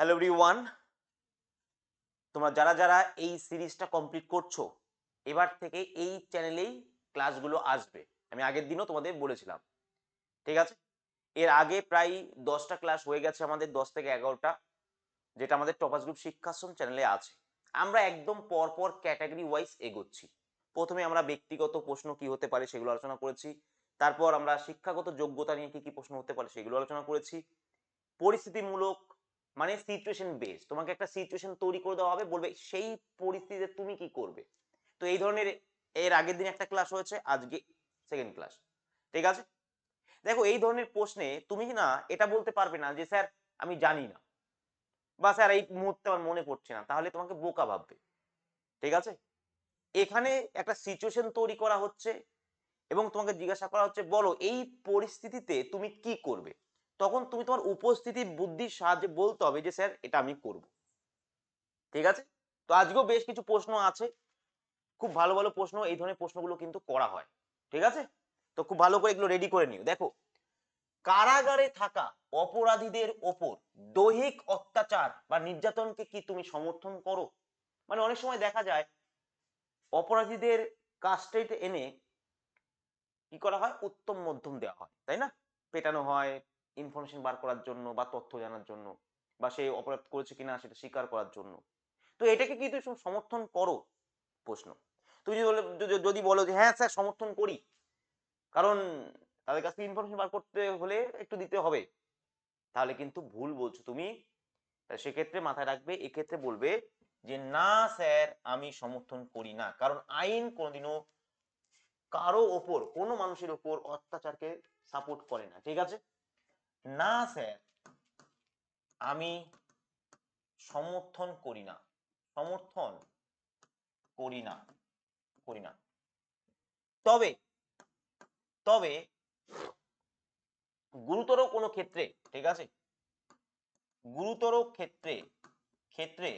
Hello everyone তোমরা যারা যারা এই সিরিজটা কমপ্লিট করছ, এবার থেকে এই চ্যানেলেই ক্লাসগুলো আসবে। আমি আগের দিনও তোমাদের বলেছিলাম। ঠিক আছে? এর আগে প্রায় দশটা ক্লাস হয়ে গেছে আমাদের, দশ থেকে এগারোটা, যেটা আমাদের টপাস গ্রুপ শিক্ষাশ্রম চ্যানেলে আছে। আমরা একদম পরপর ক্যাটাগরি ওয়াইজ এগোচ্ছি। প্রথমে আমরা ব্যক্তিগত প্রশ্ন কি হতে পারে সেগুলো আলোচনা করেছি। তারপর আমরা শিক্ষাগত যোগ্যতা নিয়ে কি কি প্রশ্ন হতে পারে সেগুলো আলোচনা করেছি। পরিস্থিতিমূলক মানে সিচুয়েশন বেস তোমাকে একটা সিচুয়েশন তৈরি করে দেওয়া হবে, বলবে সেই পরিস্থিতিতে তুমি কি করবে? তো এই ধরনের এর আগের দিন একটা ক্লাস হয়েছে, আজকে সেকেন্ড ক্লাস ঠিক আছে? দেখো এই ধরনের প্রশ্নে তুমি না এটা বলতে পারবে না যে, স্যার, আমি জানি না। বা, স্যার, এই মুহূর্তে আমার মনে পড়ছে না। তাহলে তোমাকে বোকা ভাববে, ঠিক আছে? এখানে একটা সিচুয়েশন তৈরি করা হচ্ছে এবং তোমাকে জিজ্ঞাসা করা হচ্ছে, বলো, এই পরিস্থিতিতে তুমি কি করবে? তখন তুমি তোমার উপস্থিতি, বুদ্ধির সাহায্যে বলতে হবে যে, স্যার, এটা আমি করব। ঠিক আছে? তো আজকেও বেশ কিছু প্রশ্ন আছে। খুব ভালো ভালো প্রশ্ন, এই ধরনের প্রশ্নগুলো কিন্তু করা হয়। ঠিক আছে? তো খুব ভালো করে এগুলো রেডি করে নিও। দেখো, কারাগারে থাকা অপরাধীদের ওপর দৈহিক অত্যাচার বা নির্যাতনকে কি তুমি সমর্থন করো? মানে অনেক সময় দেখা যায়, অপরাধীদের কাস্টেট এনে কি করা হয়? উত্তম মধ্যম দেওয়া হয়। তাই না? পেটানো হয় ইনফরমেশন বার করার জন্য বা তথ্য জানার জন্য বা সে অপরাধ করেছে কিনা সেটা স্বীকার করার জন্য। তো এটাকে কি তুমি সমর্থন করো? প্রশ্ন। তুমি যদি যদি বলো যে হ্যাঁ স্যার, সমর্থন করি। কারণ তাদের কাছ থেকে ইনফরমেশন বার করতে হলে একটু দিতে হবে। তাহলে কিন্তু ভুল বলছো তুমি। সেক্ষেত্রে মাথায় রাখবে, এক্ষেত্রে বলবে যে, না স্যার, আমি সমর্থন করি না। কারণ আইন কোনোদিনও কারও ওপর, কোনো মানুষের ওপর অত্যাচারকে সাপোর্ট করে না। ঠিক আছে? না স্যার, আমি সমর্থন করি না, সমর্থন করি না করি না। তবে তবে গুরুতর কোনো ক্ষেত্রে, ঠিক আছে? গুরুতর ক্ষেত্রে ক্ষেত্রে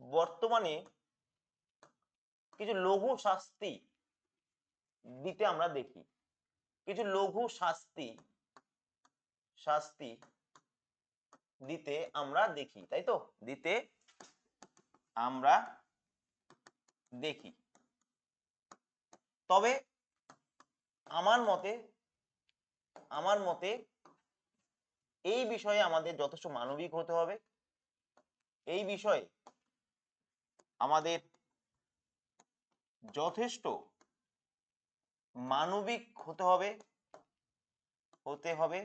বর্তমানে কিছু লঘু শাস্তি দিতে আমরা দেখি। কিছু লঘু শাস্তি শাস্তি দিতে আমরা দেখি, তাই তো? দিতে আমরা দেখি। তবে আমার মতে আমার মতে এই বিষয়ে আমাদের যথেষ্ট মানবিক হতে হবে। এই বিষয়ে আমাদের যথেষ্ট মানবিক হতে হবে হতে হবে।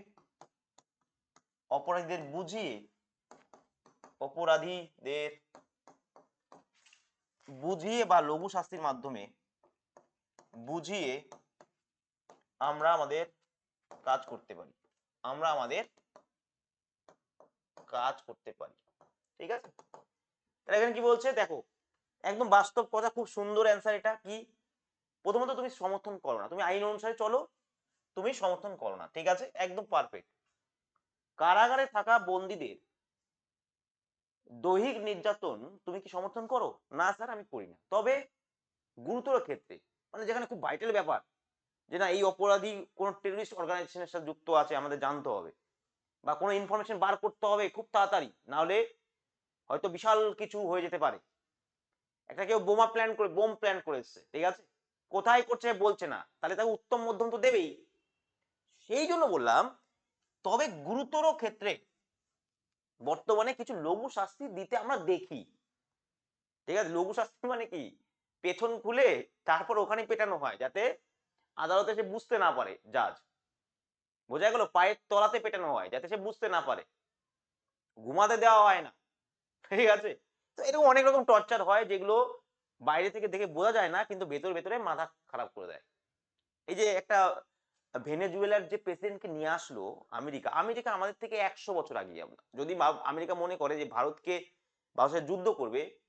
অপরাধীদের বুঝিয়ে অপরাধীদের বুঝিয়ে বা লঘু শাস্তির মাধ্যমে বুঝিয়ে আমরা আমাদের কাজ করতে পারি। আমরা আমাদের কাজ করতে পারি। ঠিক আছে? তাহলে এখানে কি বলছে? দেখো, একদম বাস্তব কথা, খুব সুন্দর অ্যান্সার এটা। কি? প্রথমত তুমি সমর্থন করো না। তুমি আইন অনুসারে চলো, তুমি সমর্থন করো না। ঠিক আছে? একদম পারফেক্ট কারাগারে থাকা বন্দীদের দৈহিক নির্যাতন তুমি কি সমর্থন করো? না স্যার, আমি করি না। তবে গুরুতর ক্ষেত্রে মানে যেখানে খুব ভাইটাল ব্যাপার, যে না এই অপরাধী কোন টেররিস্ট অর্গানাইজেশনের সাথে যুক্ত আছে, আমাদের জানতে হবে বা কোনো ইনফরমেশন বার করতে হবে খুব তাড়াতাড়ি। না হলে হয়তো বিশাল কিছু হয়ে যেতে পারে। একটা কেউ বোমা প্ল্যান করে, বোম প্ল্যান করে এসছে, ঠিক আছে? কোথায় করছে বলছে না। তাহলে তাকে উত্তম মধ্যম তো দেবেই। সেই জন্য বললাম তবে গুরুতর ক্ষেত্রে বর্তমানে কিছু লঘু শাস্তি দিতে আমরা দেখি। ঠিক আছে? লঘু শাস্তি মানে কি? পেছন খুলে তারপর ওখানে পেটানো হয় যাতে আদালতে সে বুঝতে না পারে জাজ বোঝা গেল, পায়ের তলাতে পেটানো হয় যাতে সে বুঝতে না পারে। ঘুমাতে দেওয়া হয় না। ঠিক আছে? তো এরকম অনেক রকম টর্চার হয় যেগুলো বাইরে থেকে দেখে বোঝা যায় না, কিন্তু ভেতর ভেতরে মাথা খারাপ করে দেয়। এই যে একটা ভেনেজুয়েলার যে প্রেসিডেন্টকে নিয়ে আসলো আমেরিকা আমেরিকা আমাদের থেকে একশো বছর আগে যদি আমেরিকা মনে করে যে ভারতকে ভারতের যুদ্ধ করবে,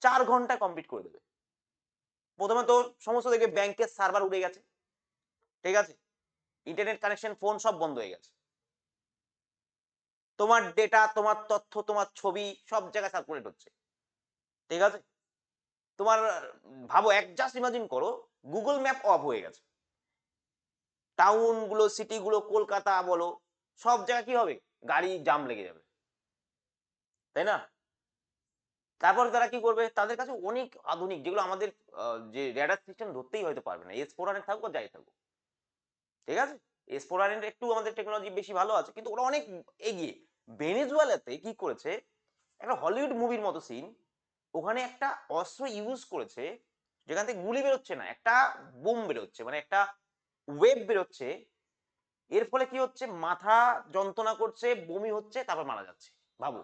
চার ঘণ্টা কমপ্লিট করে দেবে। প্রথমে তো সমস্ত দেখবে ব্যাংকের সার্ভার উড়ে গেছে। ঠিক আছে? ইন্টারনেট কানেকশন ফোন সব বন্ধ হয়ে গেছে। তোমার ডেটা তোমার তথ্য, তোমার ছবি সব জায়গায় সার্কুলেট হচ্ছে। ঠিক আছে? তোমার, ভাবো, এক জাস্ট ইমাজিন করো গুগল ম্যাপ অফ হয়ে গেছে। টাউনগুলো সিটি গুলো, কলকাতা বলো, সব জায়গা কি হবে? গাড়ি জাম লেগে যাবে। তাই না? তারপর তারা কি করবে? তাদের কাছে অনেক আধুনিক, যেগুলো আমাদের যে রেডার সিস্টেম ধরতেই হয়তো পারবে না। এস থাকুক যাই থাকুক। ঠিক আছে? এস একটু আমাদের টেকনোলজি বেশি ভালো আছে, কিন্তু ওরা অনেক এগিয়ে। ভেনেজুয়েলাতে কি করেছে? একটা হলিউড মুভির মতো সিন ওখানে একটা অস্ত্র ইউজ করেছে, যেখান থেকে গুলি বেরোচ্ছে না, একটা বোম বেরোচ্ছে মানে একটা ওয়েব বেরোচ্ছে, এর ফলে কি হচ্ছে? মাথা যন্ত্রণা করছে, বমি হচ্ছে, তারপর মারা যাচ্ছে। ভাবো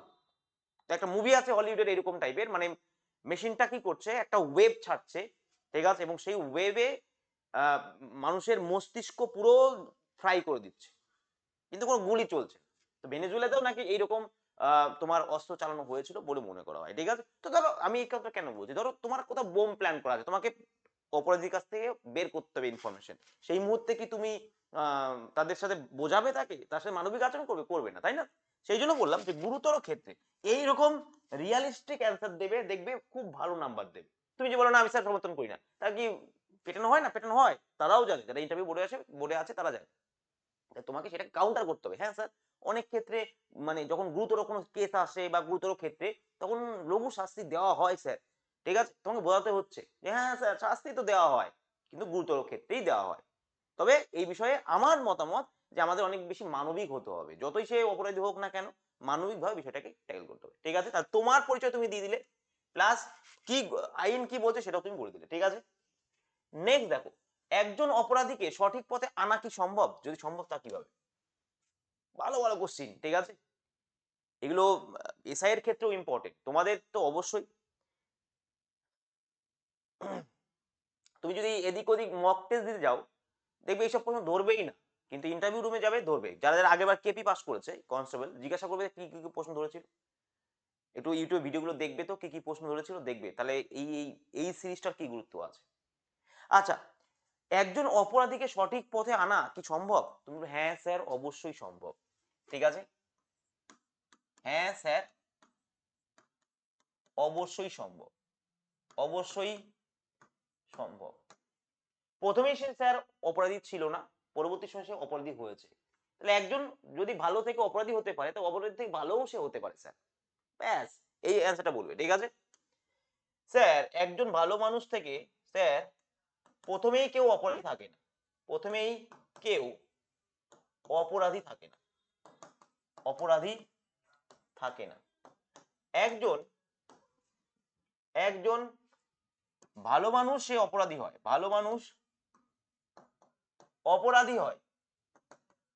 একটা মুভি আছে হলিউডের এরকম টাইপের মানে মেশিনটা কি করছে? একটা ওয়েব ছাড়ছে, ঠিক আছে? এবং সেই ওয়েবে মানুষের মস্তিষ্ক পুরো ফ্রাই করে দিচ্ছে। কিন্তু কোনো গুলি চলছে। তো ভেনেজুয়েলাতেও নাকি এইরকম তোমার অস্ত্র চালানো হয়েছিল বলে মনে করা হয়, ঠিক আছে? তো ধরো, আমি এই কথা কেন বলছি? ধরো, তোমার কোথাও বোম প্ল্যান করা আছে, তোমাকে অপরাধীর কাছ থেকে বের করতে হবে ইনফরমেশন সেই মুহূর্তে কি তুমি তাদের সাথে বোঝাবে তাকে? তার সাথে মানবিক আচরণ করবে করবে না, তাই না? সেই জন্য বললাম যে গুরুতর ক্ষেত্রে এইরকম রিয়ালিস্টিক অ্যান্সার দেবে, দেখবে খুব ভালো নাম্বার দেবে। তুমি যে বলো, না, আমি স্যার সমর্থন করি না। তার কি পেটানো হয় না? পেটানো হয়? তারাও জানে, যারা ইন্টারভিউ বোর্ডে আছে বোর্ডে আছে, তারা জানে। তোমাকে সেটা কাউন্টার করতে হবে। হ্যাঁ স্যার অনেক ক্ষেত্রে মানে যখন গুরুতর কোনো কেস আসে বা গুরুতর ক্ষেত্রে, তখন লঘু শাস্তি দেওয়া হয় স্যার ঠিক আছে? তোমাকে বোঝাতে হচ্ছে যে হ্যাঁ স্যার শাস্তি তো দেওয়া হয়, কিন্তু গুরুতর ক্ষেত্রেই দেওয়া হয়। তবে এই বিষয়ে আমার মতামত যে আমাদের অনেক বেশি মানবিক হতে হবে। যতই সে অপরাধী হোক না কেন, মানবিকভাবে বিষয়টাকে ট্যাকেল করতে হবে। ঠিক আছে? তাহলে তোমার পরিচয় তুমি দিয়ে দিলে প্লাস কি আইন কি বলছে সেটাও তুমি বলে দিলে, ঠিক আছে? নেক্সট দেখো, একজন অপরাধীকে সঠিক পথে আনা কি সম্ভব? যদি সম্ভব তা কীভাবে? ভালো ভালো কোশ্চিন ঠিক আছে? এগুলো এসআই এর ক্ষেত্রেও ইম্পর্টেন্ট তোমাদের তো অবশ্যই তুমি যদি এদিক ওদিক মক টেস্ট দিতে যাও, দেখবে এইসব প্রশ্ন ধরবেই না। কিন্তু ইন্টারভিউ রুমে যাবে, ধরবে। যারা যারা আগেবার কেপি পাস করেছে কনস্টেবল জিজ্ঞাসা করবে কি কি প্রশ্ন ধরেছিল। একটু ইউটিউব ভিডিওগুলো দেখবে তো, কি কি প্রশ্ন ধরেছিল, দেখবে। তাহলে এই এই এই সিরিজটার কি গুরুত্ব আছে? আচ্ছা একজন অপরাধীকে সঠিক পথে আনা কি সম্ভব? তুমি হ্যাঁ স্যার, অবশ্যই সম্ভব। ঠিক আছে? হ্যাঁ স্যার, অবশ্যই সম্ভব। অবশ্যই সম্ভব। প্রথমেই সে স্যার অপরাধী ছিল না, পরবর্তী সময় সে অপরাধী হয়েছে। তাহলে একজন যদি ভালো থেকে অপরাধী হতে পারে, তো অপরাধী থেকে ভালোও সে হতে পারে, স্যার। ব্যাস, এই অ্যান্সারটা বলবে, ঠিক আছে? স্যার, একজন ভালো মানুষ থেকে, স্যার, প্রথমেই কেউ অপরাধী থাকে না। প্রথমেই কেউ অপরাধী থাকে না। অপরাধী থাকে না। একজন একজন ভালো মানুষ সে অপরাধী হয়। ভালো মানুষ অপরাধী হয়।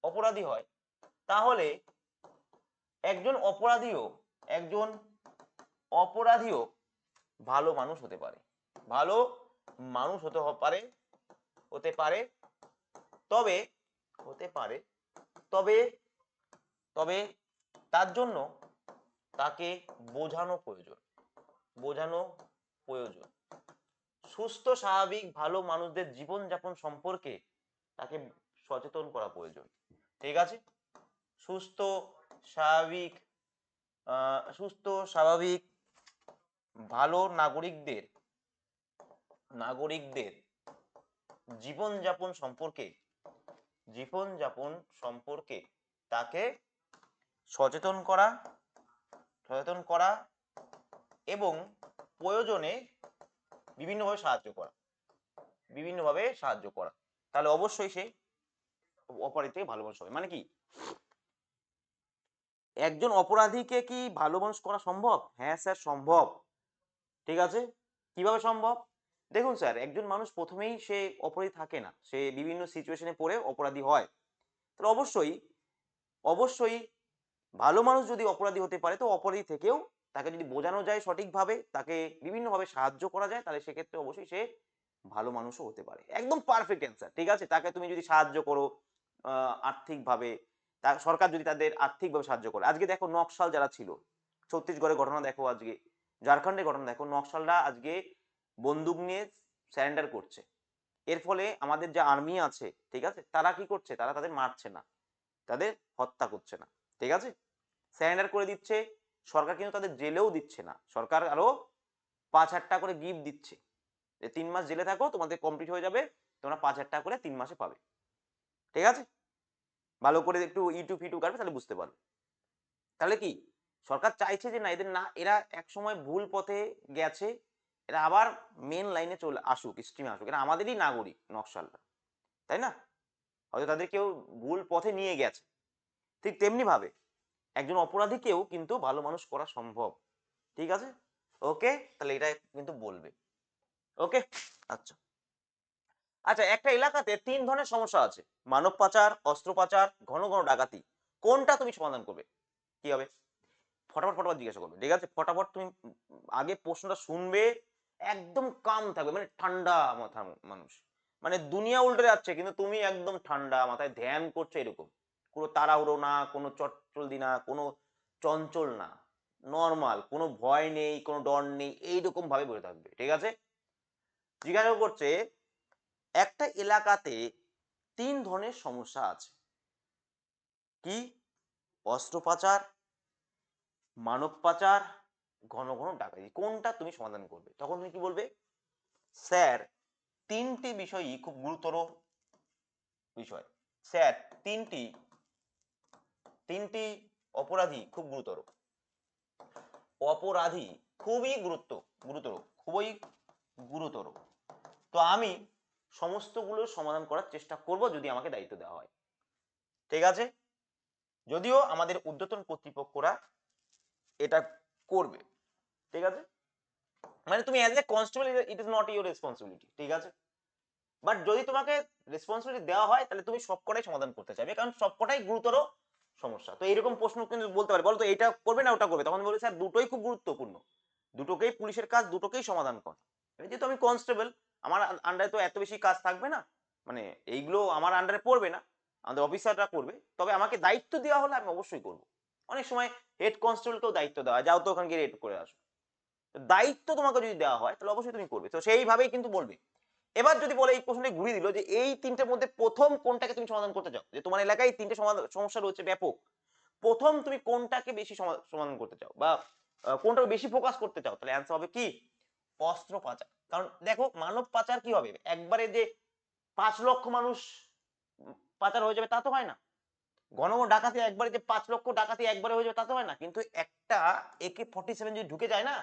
অপরাধী হয়। তাহলে একজন অপরাধীও একজন অপরাধীও ভালো মানুষ হতে পারে। ভালো মানুষ হতে পারে হতে পারে, তবে, হতে পারে, তবে তবে তার জন্য তাকে বোঝানো প্রয়োজন। বোঝানো প্রয়োজন। সুস্থ, স্বাভাবিক, ভালো মানুষদের জীবনযাপন সম্পর্কে তাকে সচেতন করা প্রয়োজন। ঠিক আছে? সুস্থ, স্বাভাবিক সুস্থ, স্বাভাবিক, ভালো নাগরিকদের নাগরিকদের জীবনযাপন সম্পর্কে জীবনযাপন সম্পর্কে তাকে সচেতন করা সচেতন করা এবং প্রয়োজনে বিভিন্নভাবে সাহায্য করা। বিভিন্নভাবে সাহায্য করা। তাহলে অবশ্যই সে অপরাধী থেকে ভালো মানুষ হবে। মানে কি? একজন অপরাধীকে কি ভালো মানুষ করা সম্ভব? হ্যাঁ স্যার, সম্ভব। ঠিক আছে? কীভাবে সম্ভব? দেখুন স্যার, একজন মানুষ প্রথমেই সে অপরাধী থাকে না। সে বিভিন্ন সিচুয়েশনে পড়ে অপরাধী হয়। তাহলে অবশ্যই অবশ্যই ভালো মানুষ যদি অপরাধী হতে পারে, তো অপরাধী থেকেও তাকে যদি বোঝানো যায় সঠিকভাবে, তাকে বিভিন্নভাবে সাহায্য করা যায়, তাহলে সেক্ষেত্রে অবশ্যই সে ভালো মানুষও হতে পারে। একদম পারফেক্ট অ্যান্সার ঠিক আছে? তাকে তুমি যদি সাহায্য করো আর্থিকভাবে সরকার যদি তাদের আর্থিকভাবে সাহায্য করে। আজকে দেখো নকশাল যারা ছিল, ছত্তিশগড়ের ঘটনা দেখো আজকে, ঝাড়খণ্ডের ঘটনা দেখো, নকশালরা আজকে বন্দুক নিয়ে স্যারেন্ডার করছে। এর ফলে আমাদের যে আর্মি আছে, ঠিক আছে? তারা কি করছে? তারা তাদের মারছে না। তাদের হত্যা করছে না, ঠিক আছে? স্যারেন্ডার করে দিচ্ছে সরকার কিন্তু তাদের জেলেও দিচ্ছে না। সরকার আরও পাঁচ হাজার টাকা করে গিফট দিচ্ছে। তিন মাস জেলে থাকো, তোমাদের কমপ্লিট হয়ে যাবে, তোমরা পাঁচ হাজার টাকা করে তিন মাসে পাবে। ঠিক আছে? ভালো করে একটু ইউটিউব ফিটু কাটবে, তাহলে বুঝতে পারবে। তাহলে কি? সরকার চাইছে যে না, এদের না, এরা এক সময় ভুল পথে গেছে, এরা আবার মেন লাইনে চলে আসুক স্ট্রিমে আসুক। এরা আমাদেরই নাগরিক, নকশালরা। তাই না? হয়তো তাদের কেউ ভুল পথে নিয়ে গেছে। ঠিক তেমনি ভাবে একজন অপরাধীকেও কিন্তু ভালো মানুষ করা সম্ভব। ঠিক আছে? ওকে? তাহলে এটা কিন্তু বলবে। ওকে? আচ্ছা। আচ্ছা একটা এলাকাতে তিন ধরনের সমস্যা আছে। মানব পাচার, অস্ত্র পাচার, ঘন ঘন ডাকাতি। কোনটা তুমি সমাধান করবে? কি হবে? ফটাফট ফটাফট জিজ্ঞাসা করবে। ঠিক আছে? ফটাফট তুমি আগে প্রশ্নটা শুনবে। একদম কাম থাকবে মানে ঠান্ডা মাথার মানুষ। মানে দুনিয়া উল্টে যাচ্ছে, কিন্তু তুমি একদম ঠান্ডা মাথায় ধ্যান করছ এরকম। কোনো তাড়াহুড়ো না, কোনো চটচলদি না, কোনো চঞ্চল না। নর্মাল, কোনো ভয় নেই, কোনো ডর নেই এইরকম ভাবে বসে থাকবে, ঠিক আছে? জিজ্ঞাসা করছে, একটা এলাকাতে তিন ধরনের সমস্যা আছে। কি? অস্ত্র পাচার মানব পাচার ঘন ঘন ডাকাতি, কোনটা তুমি সমাধান করবে? তখন তুমি কি বলবে? স্যার, তিনটি বিষয়ই খুব গুরুতর বিষয়। স্যার, তিনটি তিনটি অপরাধী খুব গুরুতর। অপরাধী খুবই গুরুত্ব, গুরুতর, খুবই গুরুতর। তো আমি সমস্তগুলো সমাধান করার চেষ্টা করব যদি আমাকে দায়িত্ব দেওয়া হয়। ঠিক আছে? যদিও আমাদের উদ্যতন কর্তৃপক্ষরা এটা করবে। ঠিক আছে? মানে তুমি as a constable it is not your responsibility ঠিক আছে? বাট যদি তোমাকে রেসপন্সিবিলিটি দেওয়া হয়, তাহলে তুমি সবকটাই সমাধান করতে চাইবে। কারণ সবকটাই গুরুতর সমস্যা। তো এইরকম প্রশ্ন কিন্তু বলতে পারে। বলো তো এইটা করবে না ওটা করবে? তখন বলে স্যার, দুটোই খুব গুরুত্বপূর্ণ। দুটোকেই পুলিশের কাজ, দুটোকেই সমাধান কর। যেহেতু আমি কনস্টেবল আমার আন্ডারে তো এত বেশি কাজ থাকবে না। মানে এইগুলো আমার আন্ডারে পড়বে না। আমাদের অফিসাররা করবে। তবে আমাকে দায়িত্ব দেওয়া হলে আমি অবশ্যই করব। অনেক সময় হেড কনস্টেবলকেও দায়িত্ব দেওয়া যাও তো ওখানে গিয়ে রেড করে আসো। দায়িত্ব তোমাকে যদি দেওয়া হয়, তাহলে অবশ্যই তুমি করবে। তো সেইভাবেই কিন্তু বলবে। এবার যদি বলে এই প্রশ্নটি ঘুরিয়ে দিল যে এই তিনটের মধ্যে প্রথম কোনটাকে তুমি সমাধান করতে চাও? যে তোমার এলাকায় তিনটে সমস্যা রয়েছে ব্যাপক। প্রথম তুমি কোনটাকে বেশি সমাধান করতে চাও? বা কোনটাকে বেশি ফোকাস করতে চাও? তাহলে অ্যান্সার হবে কি? অস্ত্র পাচার। কারণ দেখো, মানব পাচার কি হবে? একবারে যে পাঁচ লক্ষ মানুষ পাচার হয়ে যাবে তা তো হয় না। ঘন ডাকাতি একবারে যে পাঁচ লক্ষ ডাকাতি একবারে হয়ে যাবে তা তো হয় না। কিন্তু একটা একে ফর্টি সেভেন যদি ঢুকে যায় না,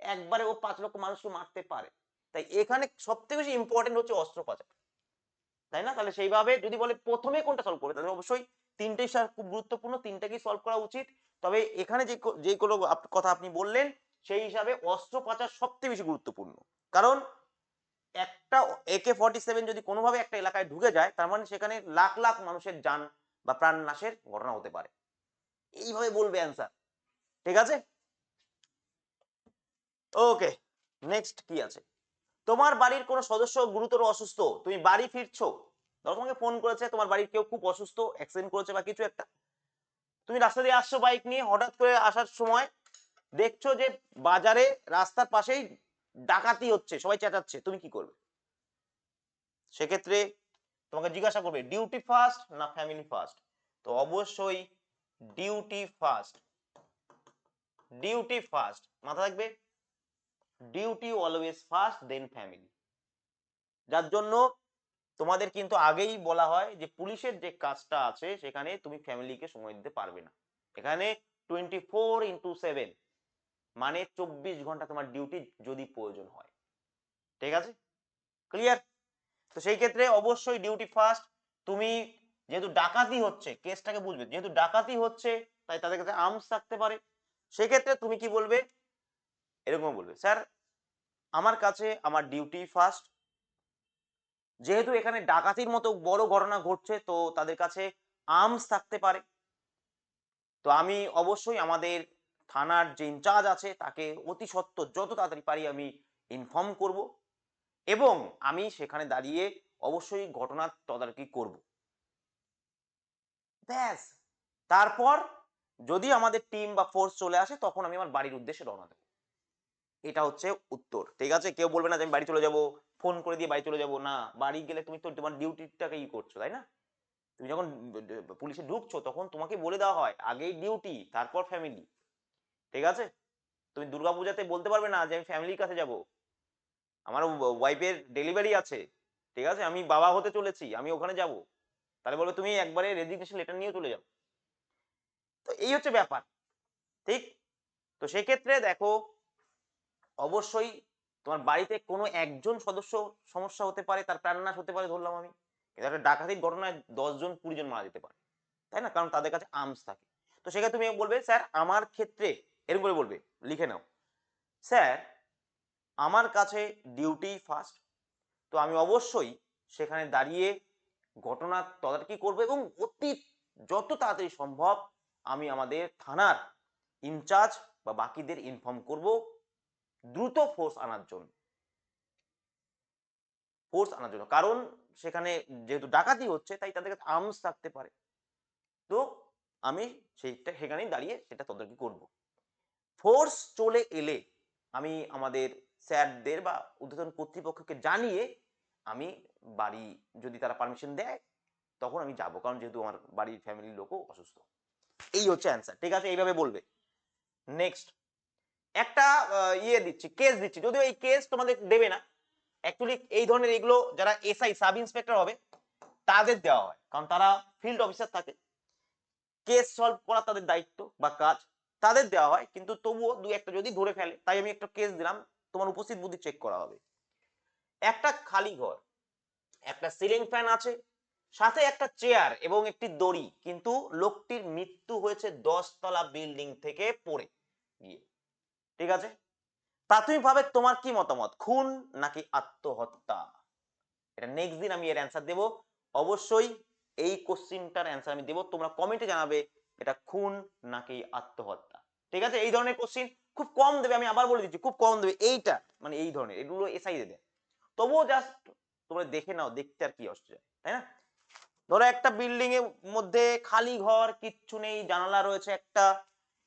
একবারে ও পাঁচ লক্ষ মানুষকে মারতে পারে। তাই এখানে সব থেকে বেশি ইম্পর্টেন্ট হচ্ছে অস্ত্র পাচার। তাই না? তাহলে সেইভাবে যদি বলে প্রথমে কোনটা সলভ করবে, তাহলে অবশ্যই তিনটেই খুব গুরুত্বপূর্ণ তিনটাকেই সলভ করা উচিত। তবে এখানে যে কোনো কথা আপনি বললেন, সেই হিসাবে অস্ত্র পাচার সবথেকে বেশি গুরুত্বপূর্ণ। কারণ একটা একে ফর্টি সেভেন যদি কোনোভাবে একটা এলাকায় ঢুকে যায়, তার মানে সেখানে লাখ লাখ মানুষের যান বা প্রাণ নাশের ঘটনা হতে পারে। এইভাবে বলবে অ্যান্সার ঠিক আছে? ওকে নেক্সট কি আছে? তোমার বাড়ির কোনো সদস্য গুরুতর অসুস্থ, তুমি বাড়ি ফিরছো। ধরো তোমাকে ফোন করেছে, তোমার বাড়ির কেউ খুব অসুস্থ অ্যাক্সিডেন্ট করেছে বা কিছু একটা। তুমি রাস্তা দিয়ে আসছো বাইক নিয়ে, হঠাৎ করে আসার সময় দেখছ যে বাজারে রাস্তার পাশেই ডাকাতি হচ্ছে, সবাই চেঁচাচ্ছে, তুমি কি করবে? সেক্ষেত্রে তোমাকে জিজ্ঞাসা করবে ডিউটি ফার্স্ট না ফ্যামিলি ফার্স্ট তো অবশ্যই ডিউটি ফার্স্ট ডিউটি ফার্স্ট মাথা থাকবে duty always first then family যার জন্য তোমাদের কিন্তু আগেই বলা হয় যে, পুলিশের যে কাজটা আছে, সেখানে তুমি ফ্যামিলিকে সময় দিতে পারবে না। এখানে টোয়েন্টি ফোর ইন্টু সেভেন মানে চব্বিশ ঘণ্টা তোমার ডিউটি যদি প্রয়োজন হয়। ঠিক আছে? ক্লিয়ার তো সেই ক্ষেত্রে অবশ্যই ডিউটি ফার্স্ট তুমি যেহেতু ডাকাতি হচ্ছে কেসটাকে বুঝবে, যেহেতু ডাকাতি হচ্ছে, তাই তাদের কাছে আর্মস থাকতে পারে। সেক্ষেত্রে তুমি কি বলবে? এরকম বলবে। স্যার, আমার কাছে আমার ডিউটি ফার্স্ট যেহেতু এখানে ডাকাতির মতো বড় ঘটনা ঘটছে, তো তাদের কাছে আর্মস থাকতে পারে। তো আমি অবশ্যই আমাদের থানার যে ইনচার্জ আছে, তাকে অতি সত্বর যত তাড়াতাড়ি পারি আমি ইনফর্ম করব এবং আমি সেখানে দাঁড়িয়ে অবশ্যই ঘটনার তদারকি করব। ব্যাস। তারপর যদি আমাদের টিম বা ফোর্স চলে আসে, তখন আমি আমার বাড়ির উদ্দেশ্যে রওনা দেবো। এটা হচ্ছে উত্তর। ঠিক আছে? কেউ বলবে না যে আমি বাড়ি চলে যাব। ফোন করে দিয়ে বাড়ি চলে যাব। না, বাড়ি গেলে তুমি তো তোমার ডিউটিটাকে ই করছ, তাই না? তুমি যখন পুলিশে ঢুকছো, তখন তোমাকে বলে দেওয়া হয়, আগেই ডিউটি তারপর ফ্যামিলি ঠিক আছে? তুমি দুর্গাপূজাতে বলতে পারবে না যে আমি ফ্যামিলির কাছে যাব। আমার ওয়াইফের ডেলিভারি আছে। ঠিক আছে? আমি বাবা হতে চলেছি, আমি ওখানে যাব। তাহলে বলবে তুমি একবারে রেজিগনেশন লেটার নিয়ে চলে যাও। তো এই হচ্ছে ব্যাপার। ঠিক? তো সেক্ষেত্রে দেখো অবশ্যই তোমার বাড়িতে কোনো একজন সদস্য সমস্যা হতে পারে, তার প্রাণনাশ হতে পারে ধরলাম আমি। কিন্তু একটা ডাকাতির ঘটনায় দশজন কুড়ি জন মারা যেতে পারে। তাই না? কারণ তাদের কাছে আর্মস থাকে। তো সেক্ষেত্রে তুমি বলবে, স্যার, আমার ক্ষেত্রে, এরকম করে বলবে, লিখে নাও। স্যার, আমার কাছে ডিউটি ফার্স্ট তো আমি অবশ্যই সেখানে দাঁড়িয়ে ঘটনার তদারকি করব এবং অতি যত তাড়াতাড়ি সম্ভব আমি আমাদের থানার ইনচার্জ বা বাকিদের ইনফর্ম করব দ্রুত ফোর্স আনার জন্য। ফোর্স আনার জন্য। কারণ সেখানে যেহেতু ডাকাতি হচ্ছে, তাই তাদের কাছে আর্মস থাকতে পারে। তো আমি সেইটা সেখানেই দাঁড়িয়ে সেটা তদারকি করব। ফোর্স চলে এলে আমি আমাদের স্যারদের বা ঊর্ধ্বতন কর্তৃপক্ষকে জানিয়ে আমি বাড়ি যদি তারা পারমিশন দেয়, তখন আমি যাব। কারণ যেহেতু আমার বাড়ির ফ্যামিলির লোকও অসুস্থ। এই হচ্ছে অ্যান্সার ঠিক আছে? এইভাবে বলবে। নেক্সট একটা ইয়ে দিচ্ছি কেস দিচ্ছি। যদিও এই কেস তোমাদের দেবে না। অ্যাকচুয়ালি এই ধরনের এগুলো যারা এসআই সাব ইন্সপেক্টর হবে, তাদের দেওয়া হয়। কারণ তারা ফিল্ড অফিসার থাকে। কেস সলভ করা তাদের দায়িত্ব বা কাজ, তাদের দেওয়া হয়। কিন্তু তবুও দুই একটা যদি ধরে ফেলে, তাই আমি একটা কেস দিলাম, তোমার উপস্থিত বুদ্ধি চেক করা হবে। একটা খালি ঘর, একটা সিলিং ফ্যান আছে, সাথে একটা চেয়ার এবং একটি দড়ি। কিন্তু লোকটির মৃত্যু হয়েছে দশতলা বিল্ডিং থেকে পড়ে গিয়ে। ঠিক আছে? প্রাথমিকভাবে তোমার কি মতামত? খুন নাকি আত্মহত্যা? এটা নেক্সট দিন আমি এর অ্যান্সার দেব। অবশ্যই এই কোশ্চিনটার অ্যান্সার আমি দেব। তোমরা কমেন্টে জানাবে এটা খুন নাকি আত্মহত্যা। ঠিক আছে? এই ধরনের কোশ্চিন খুব কম দেবে, আমি আবার বলে দিচ্ছি, খুব কম দেবে। এইটা মানে এই ধরনের, এগুলো এসআই দেবে তবুও জাস্ট তোমরা দেখে নাও, দেখতে আর কি অসুবিধা তাই না? ধরো একটা বিল্ডিং এর মধ্যে খালি ঘর, কিচ্ছু নেই, জানালা রয়েছে একটা।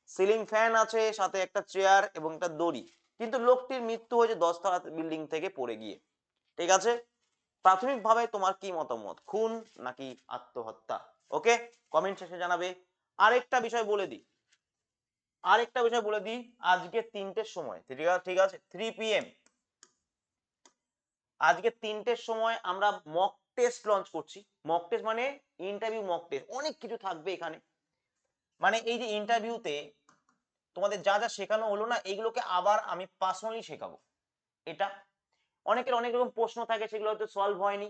সিলিং ফ্যান আছে, সাথে একটা চেয়ার এবং একটা দড়ি। কিন্তু লোকটির মৃত্যু হয়েছে দশতলা বিল্ডিং থেকে পড়ে গিয়ে। ঠিক আছে? প্রাথমিকভাবে তোমার কি মতামত? খুন নাকি আত্মহত্যা? ওকে? কমেন্ট শেষে জানাবে। আরেকটা বিষয় বলে দিই। আরেকটা বিষয় বলে দিই, আজকে তিনটের সময়, ঠিক আছে ঠিক আছে? থ্রি পিএম আজকে তিনটের সময় আমরা মক টেস্ট লঞ্চ করছি। মক টেস্ট মানে ইন্টারভিউ মক টেস্ট অনেক কিছু থাকবে এখানে। মানে এই যে ইন্টারভিউতে তোমাদের যা যা শেখানো হলো না, এইগুলোকে আবার আমি পার্সোনালি শেখাবো। এটা অনেকের অনেক রকম প্রশ্ন থাকে, সেগুলো হয়তো সলভ হয়নি।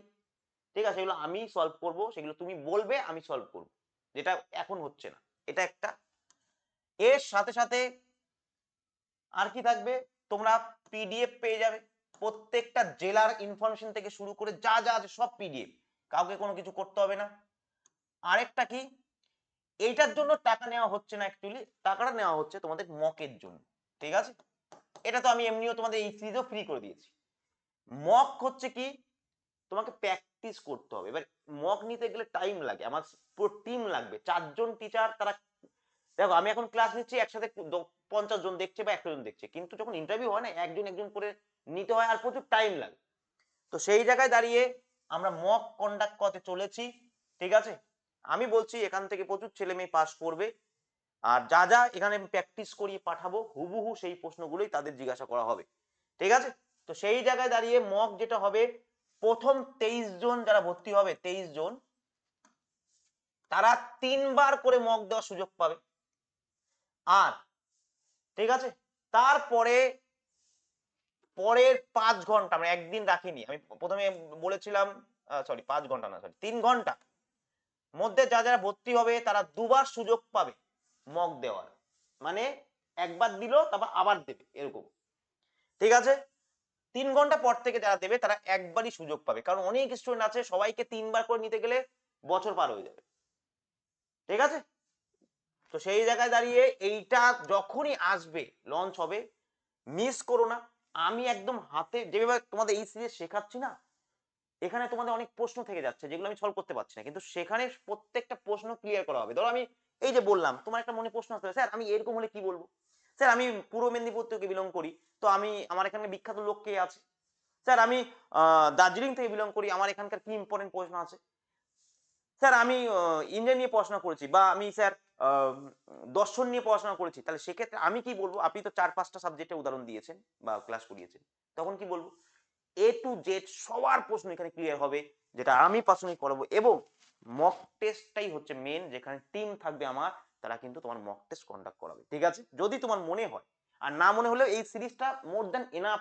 ঠিক আছে? সেগুলো আমি সলভ করব, সেগুলো তুমি বলবে, আমি সলভ করব। যেটা এখন হচ্ছে না। এটা একটা। এর সাথে সাথে আর কি থাকবে? তোমরা পিডিএফ পেয়ে যাবে। প্রত্যেকটা জেলার ইনফরমেশন থেকে শুরু করে যা যা আছে সব পিডিএফ কাউকে কোনো কিছু করতে হবে না। আরেকটা কি? এইটার জন্য টাকা নেওয়া হচ্ছে না অ্যাকচুয়ালি টাকাটা নেওয়া হচ্ছে তোমাদের মকের জন্য, ঠিক আছে? এটা তো আমি এমনিও তোমাদের এই সিরিজও ফ্রি করে দিয়েছি। মক হচ্ছে কি? তোমাকে প্র্যাকটিস করতে হবে। এবার মক নিতে গেলে টাইম লাগে, আমার পুরো টিম লাগবে। চারজন টিচার তারা দেখো, আমি এখন ক্লাস নিচ্ছি, একসাথে পঞ্চাশ জন দেখছে বা একশো জন দেখছে। কিন্তু যখন ইন্টারভিউ হয় না, একজন একজন করে নিতে হয় আর প্রচুর টাইম লাগে। তো সেই জায়গায় দাঁড়িয়ে আমরা মক কন্ডাক্ট করতে চলেছি, ঠিক আছে? আমি বলছি এখান থেকে প্রচুর ছেলে মেয়ে পাস করবে। আর যা যা এখানে প্র্যাকটিস করিয়ে পাঠাবো, হুবহু সেই প্রশ্নগুলোই তাদের জিজ্ঞাসা করা হবে। ঠিক আছে? তো সেই জায়গায় দাঁড়িয়ে মক যেটা হবে, প্রথম তেইশ জন যারা ভর্তি হবে, তেইশ জন, তারা তিনবার করে মক দেওয়ার সুযোগ পাবে। আর, ঠিক আছে? তারপরে, পরের পাঁচ ঘণ্টা আমরা একদিন রাখিনি, আমি প্রথমে বলেছিলাম সরি পাঁচ ঘণ্টা না সরি তিন ঘণ্টা। মধ্যে যা যারা ভর্তি হবে, তারা দুবার সুযোগ পাবে মক দেওয়ার। মানে একবার দিল, তারপর আবার দেবে, এরকম। ঠিক আছে? তিন ঘণ্টা পর থেকে যারা দেবে, তারা একবারই সুযোগ পাবে। কারণ অনেক স্টুডেন্ট আছে, সবাইকে তিনবার করে নিতে গেলে বছর পার হয়ে যাবে। ঠিক আছে? তো সেই জায়গায় দাঁড়িয়ে এইটা যখনই আসবে লঞ্চ হবে মিস করো না। আমি একদম হাতে যেভাবে তোমাদের এই সিরিজ শেখাচ্ছি না এখানে তোমাদের অনেক প্রশ্ন থেকে যাচ্ছে, যেগুলো আমি সলভ করতে পারছি না। কিন্তু সেখানে প্রত্যেকটা প্রশ্ন ক্লিয়ার করা হবে। ধরো আমি এই যে বললাম, তোমার একটা মনে প্রশ্ন আসবে স্যার, আমি এরকম হলে কি বলব? স্যার, আমি পূর্ব মেদিনীপুর থেকে বিলং করি, তো আমি আমার এখানে বিখ্যাত লোক কে আছে? স্যার, আমি দার্জিলিং থেকে বিলং করি, আমার এখানকার কি ইম্পর্টেন্ট প্রশ্ন আছে? স্যার, আমি ইন্ডিয়া নিয়ে পড়াশোনা করেছি, বা আমি, স্যার দর্শন নিয়ে পড়াশোনা করেছি। তাহলে সেক্ষেত্রে আমি কি বলব? আপনি তো চার পাঁচটা সাবজেক্টে উদাহরণ দিয়েছেন, বা ক্লাস করিয়েছেন। তখন কি বলব? এ টু জেড সবার প্রশ্ন এখানে ক্লিয়ার হবে, যেটা আমি পার্সোনালি করাবো এবং মক টেস্টটাই হচ্ছে মেন যেখানে টিম থাকবে আমার, তারা কিন্তু তোমার মক টেস্ট কন্ডাক্ট করাবে, ঠিক আছে? যদি তোমার মনে হয়, আর না মনে হলেও এই সিরিজটা মোর দ্যান এনাফ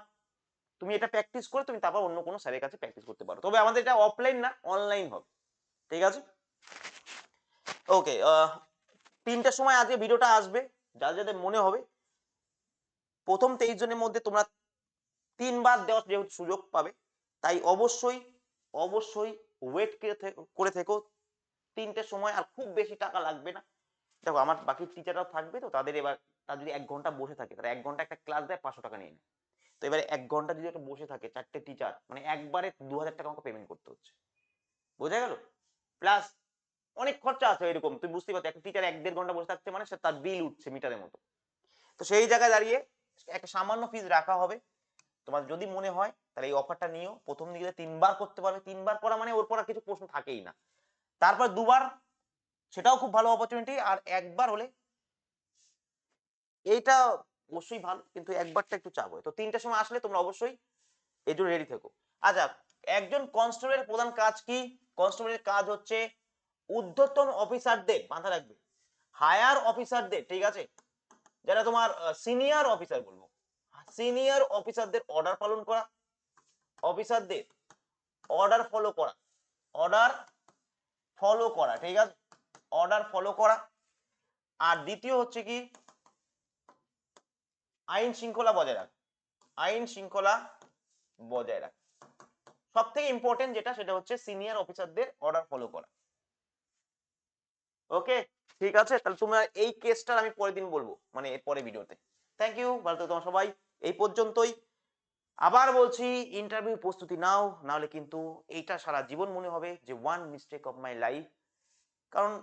তুমি এটা প্র্যাকটিস করে তুমি তারপর অন্য কোনো স্যারের কাছে প্র্যাকটিস করতে পারো। তবে আমাদের এটা অফলাইন না অনলাইন হবে, ঠিক আছে? ওকে তিনটার সময় আজকে ভিডিওটা আসবে যাদের যাদের মনে হবে, প্রথম তেইশ জনের মধ্যে তোমরা তিনবার দেওয়ার যেহেতু সুযোগ পাবে, তাই অবশ্যই অবশ্যই ওয়েট করে থেকো তিনটের সময় আর খুব বেশি টাকা লাগবে না। দেখো, আমার বাকি টিচাররাও থাকবে তো, তাদের এবার, তার যদি এক ঘণ্টা বসে থাকে, তারা এক ঘণ্টা একটা ক্লাস দেয়, পাঁচশো টাকা নিয়ে নেয়। তো এবারে এক ঘণ্টা যদি একটা বসে থাকে, চারটে টিচার মানে একবারে দু হাজার টাকা আমাকে পেমেন্ট করতে হচ্ছে। বোঝা গেল? প্লাস অনেক খরচা আছে এরকম তুই বুঝতে পারছ, একটা টিচার এক দেড় ঘণ্টা বসে থাকছে মানে তার বিল উঠছে মিটারের মতো। তো সেই জায়গায় দাঁড়িয়ে একটা সামান্য ফিজ রাখা হবে। তোমার যদি মনে হয়, তাহলে এই অফারটা নিও। প্রথম দিকে তিনবার করতে পারবে। তিনবার করা মানে ওর পর আর কিছু প্রশ্ন থাকেই না। তারপর দুবার, সেটাও খুব ভালো অপরচুনিটি আর একবার হলে এইটা অবশ্যই ভালো, কিন্তু একবারটা একটু চাপ হয়। তো তিনটার সময় আসলে তোমরা অবশ্যই এই জন্য রেডি থেকো। আচ্ছা একজন কনস্টেবলের প্রধান কাজ কি? কনস্টেবলের কাজ হচ্ছে ঊর্ধ্বতন অফিসারদের মাথা রাখবে। হায়ার অফিসারদের ঠিক আছে? যারা তোমার সিনিয়র অফিসার বলব। সিনিয়র অফিসারদের অর্ডার পালন করা, অফিসারদের অর্ডার ফলো করা অর্ডার ফলো করা, ঠিক আছে? অর্ডার ফলো করা। আর দ্বিতীয় হচ্ছে কি? আইন শৃঙ্খলা বজায় রাখা। আইন শৃঙ্খলা বজায় রাখা। সব থেকে ইম্পর্টেন্ট যেটা, সেটা হচ্ছে সিনিয়র অফিসারদের অর্ডার ফলো করা। ওকে ঠিক আছে? তাহলে তোমরা এই কেসটা আমি পরের দিন বলব মানে পরে ভিডিওতে থ্যাংক ইউ ভালো তোমরা সবাই। এই পর্যন্তই। আবার বলছি ইন্টারভিউ প্রস্তুতি নাও, নাহলে কিন্তু এইটা সারা জীবন মনে হবে যে one mistake of my life কারণ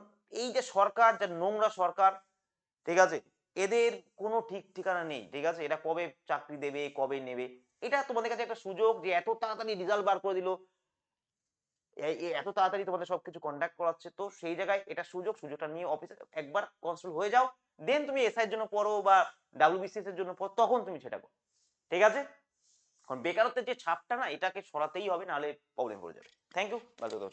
এই যে সরকার, যে নোংরা সরকার, ঠিক আছে? এদের কোনো ঠিক ঠিকানা নেই, ঠিক আছে? এরা কবে চাকরি দেবে, কবে নেবে? এটা তোমাদের কাছে একটা সুযোগ যে এত তাড়াতাড়ি রেজাল্ট বার করে দিল। এত তাড়াতাড়ি তোমাদের সবকিছু কন্ডাক্ট করাচ্ছে, তো সেই জায়গায় এটা সুযোগ, সুযোগটা নিয়ে অফিসে একবার কনসাল্ট হয়ে যাও। দেন তুমি এসআই এর জন্য পড়ো বা ডাব্লিউবিসিএস এর জন্য তখন তুমি সেটা করো। ঠিক আছে? এখন বেকারত্বের যে ছাপটা না, এটাকে সরাতেই হবে, নাহলে প্রবলেম পড়ে যাবে। থ্যাংক ইউ ভালো।